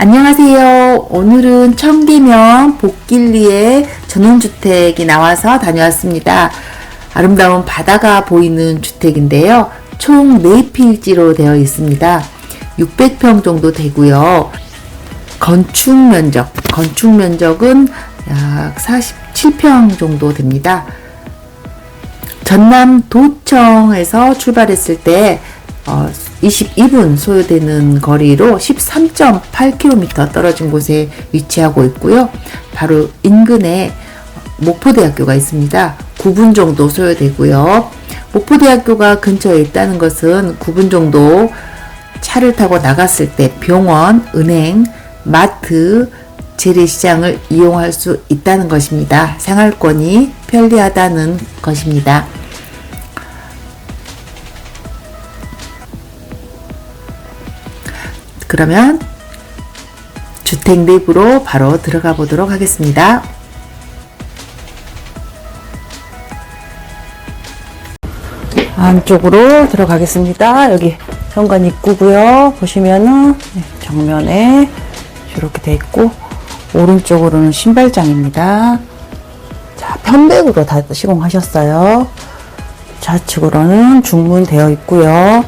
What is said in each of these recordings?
안녕하세요. 오늘은 청계면 복길리에 전원주택이 나와서 다녀왔습니다. 아름다운 바다가 보이는 주택인데요. 총 4필지로 되어 있습니다. 600평 정도 되고요. 건축 면적, 건축 면적은 약 47평 정도 됩니다. 전남 도청에서 출발했을 때 어, 22분 소요되는 거리로 13.8km 떨어진 곳에 위치하고 있고요. 바로 인근에 목포대학교가 있습니다. 9분 정도 소요되고요. 목포대학교가 근처에 있다는 것은 9분 정도 차를 타고 나갔을 때 병원, 은행, 마트, 재래시장을 이용할 수 있다는 것입니다. 생활권이 편리하다는 것입니다. 그러면 주택 내부로 바로 들어가 보도록 하겠습니다. 안쪽으로 들어가겠습니다. 여기 현관 입구고요. 보시면은 네, 정면에 이렇게 돼 있고 오른쪽으로는 신발장입니다. 자, 편백으로 다 시공하셨어요. 좌측으로는 중문 되어 있고요.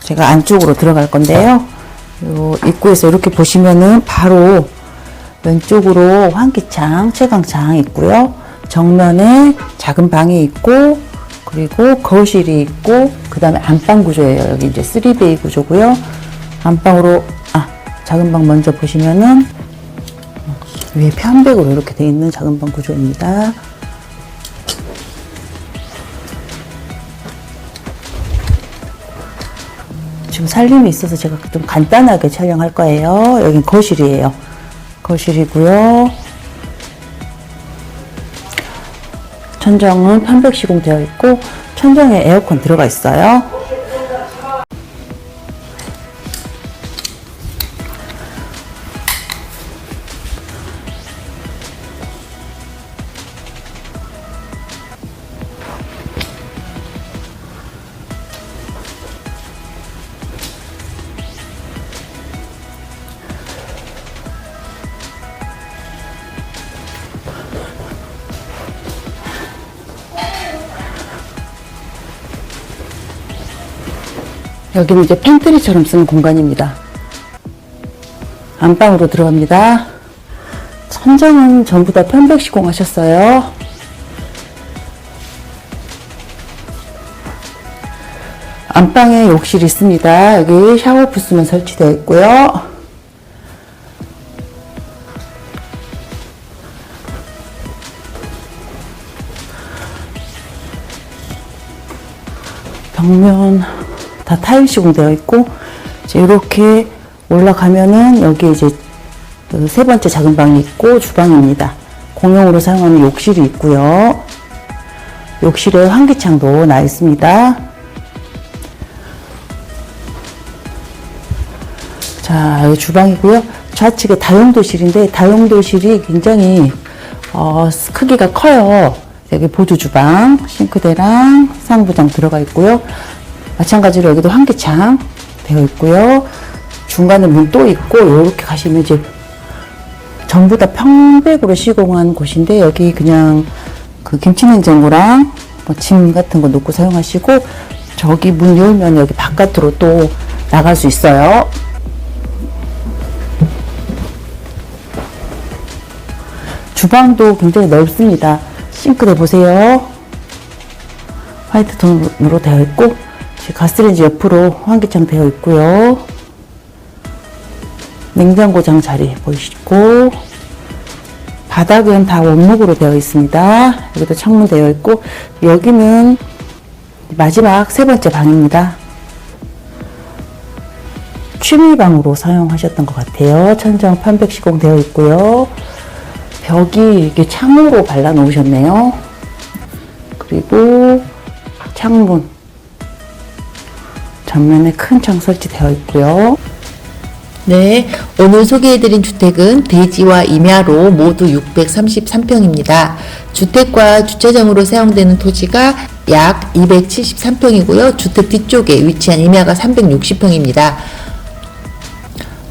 제가 안쪽으로 들어갈 건데요. 요 입구에서 이렇게 보시면은 바로 왼쪽으로 환기창, 채광창 있고요. 정면에 작은 방이 있고 그리고 거실이 있고 그 다음에 안방 구조예요. 여기 이제 3베이 구조고요. 안방으로 아 작은 방 먼저 보시면은 위에 편백으로 이렇게 돼 있는 작은 방 구조입니다. 지금 살림이 있어서 제가 좀 간단하게 촬영할 거예요. 여긴 거실이에요. 거실이고요. 천정은 편백 시공되어 있고 천정에 에어컨 들어가 있어요. 여기는 이제 팬트리처럼 쓰는 공간입니다. 안방으로 들어갑니다. 천장은 전부 다 편백 시공하셨어요. 안방에 욕실이 있습니다. 여기 샤워 부스만 설치되어 있고요. 벽면 다 타일 시공되어 있고 이제 이렇게 올라가면은 여기 이제 그 세 번째 작은 방이 있고 주방입니다. 공용으로 사용하는 욕실이 있고요. 욕실에 환기창도 나 있습니다. 자, 여기 주방이고요. 좌측에 다용도실인데 다용도실이 굉장히 어, 크기가 커요. 여기 보조 주방, 싱크대랑 상부장 들어가 있고요. 마찬가지로 여기도 환기창 되어 있고요. 중간에 문 또 있고 이렇게 가시면 이제 전부 다 평백으로 시공한 곳인데 여기 그냥 그 김치냉장고랑 뭐 짐 같은 거 놓고 사용하시고 저기 문 열면 여기 바깥으로 또 나갈 수 있어요. 주방도 굉장히 넓습니다. 싱크대 보세요. 화이트 톤으로 되어 있고 이 제 가스레인지 옆으로 환기창 되어 있고요. 냉장고장 자리 보이시고 바닥은 다 원목으로 되어 있습니다. 여기도 창문 되어 있고 여기는 마지막 세 번째 방입니다. 취미방으로 사용하셨던 것 같아요. 천장 편백 시공 되어 있고요. 벽이 이렇게 창으로 발라 놓으셨네요. 그리고 창문 전면에 큰 창 설치되어 있고요. 네, 오늘 소개해드린 주택은 대지와 임야로 모두 633평입니다. 주택과 주차장으로 사용되는 토지가 약 273평이고요. 주택 뒤쪽에 위치한 임야가 360평입니다.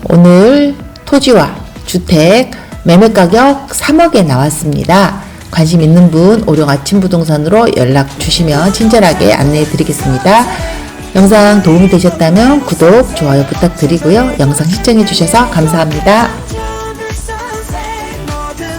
오늘 토지와 주택 매매 가격 3억에 나왔습니다. 관심 있는 분 오령 아침 부동산으로 연락 주시면 친절하게 안내해 드리겠습니다. 영상 도움이 되셨다면 구독, 좋아요 부탁드리고요. 영상 시청해 주셔서 감사합니다.